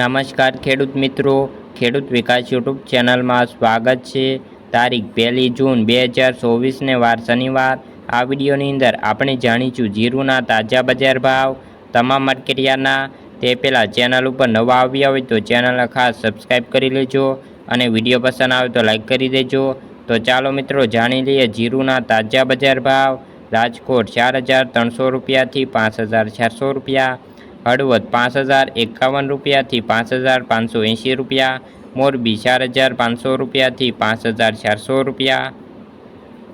નમસ્કાર ખેડૂત મિત્રો, ખેડૂત વિકાસ યુટ્યુબ ચેનલમાં સ્વાગત છે. તારીખ પહેલી જૂન બે હજાર ચોવીસને વાર શનિવાર. આ વિડીયોની અંદર આપણે જાણીશું જીરુના તાજા બજાર ભાવ, તમામ માર્કેટિયાના. તે પહેલાં ચેનલ ઉપર નવા આવ્યા હોય તો ચેનલને ખાસ સબસ્ક્રાઈબ કરી લેજો અને વીડિયો પસંદ આવે તો લાઈક કરી દેજો. તો ચાલો મિત્રો જાણી લઈએ જીરુના તાજા બજાર ભાવ. રાજકોટ ચાર હજાર ત્રણસો રૂપિયાથી પાંચ હજાર ચારસો રૂપિયા. હળવદ પાંચ હજાર એકાવન રૂપિયાથી પાંચ હજાર પાંચસો એંશી રૂપિયા, મોરબી ચાર હજાર પાંચસો રૂપિયાથી પાંચ હજાર ચારસો રૂપિયા,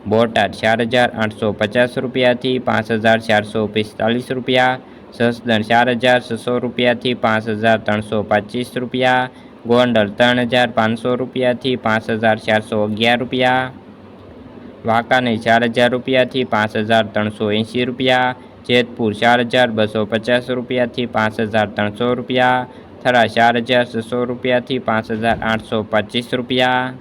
બોટાદ ચાર હજાર આઠસો પચાસ રૂપિયાથી પાંચ હજાર ચારસો પિસ્તાલીસ રૂપિયા સસદણ ચાર હજાર છસો રૂપિયાથી પાંચ હજાર ત્રણસો પચીસ રૂપિયા, ગોંડલ ત્રણ હજાર પાંચસો રૂપિયાથી પાંચ હજાર ચારસો અગિયાર રૂપિયા વાંકાને ચાર હજાર રૂપિયાથી પાંચ હજાર ત્રણસો એંશી રૂપિયા જેતપુર ચાર હજાર બસો પચાસ રૂપિયાથી પાંચ હજાર ત્રણસો રૂપિયા થરા ચાર હજાર છસો રૂપિયાથી પાંચ હજાર આઠસો પચીસ રૂપિયા,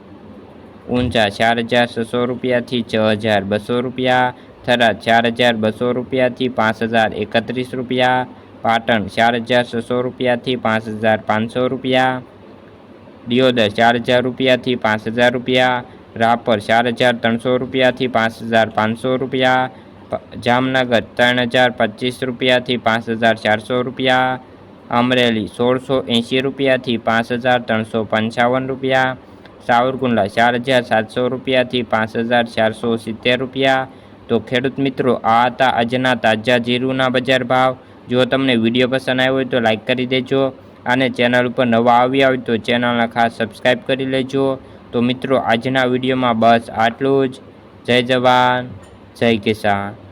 ઊંઝા ચાર હજાર છસો રૂપિયાથી છ હજાર બસો રૂપિયા થરા ચાર હજાર બસો રૂપિયાથી પાંચ હજાર એકત્રીસ રૂપિયા, પાટણ ચાર હજાર છસો રૂપિયાથી પાંચ હજાર પાંચસો રૂપિયા, દિયોદર ચાર હજાર રૂપિયાથી પાંચ હજાર રૂપિયા, રાપર ચાર હજાર ત્રણસો રૂપિયાથી પાંચ હજાર પાંચસો રૂપિયા જામનગર ત્રણ હજાર પચીસ રૂપિયાથી પાંચ હજાર ચારસો રૂપિયા, અમરેલી સોળસો એંશી રૂપિયાથી પાંચ હજાર ત્રણસો પંચાવન રૂપિયા, સાવરકુંડલા ચાર હજાર સાતસો રૂપિયાથી પાંચ હજાર ચારસો સિત્તેર રૂપિયા. તો ખેડૂત મિત્રો, આ હતા આજના તાજા જીરુના બજાર ભાવ. જો તમને વીડિયો પસંદ આવ્યો હોય તો લાઈક કરી દેજો અને ચેનલ ઉપર નવા આવ્યા હોય તો ચેનલને ખાસ સબસ્ક્રાઈબ કરી લેજો. તો મિત્રો, આજના વિડીયોમાં બસ આટલું જ. જય જવાન. જય કિસાન.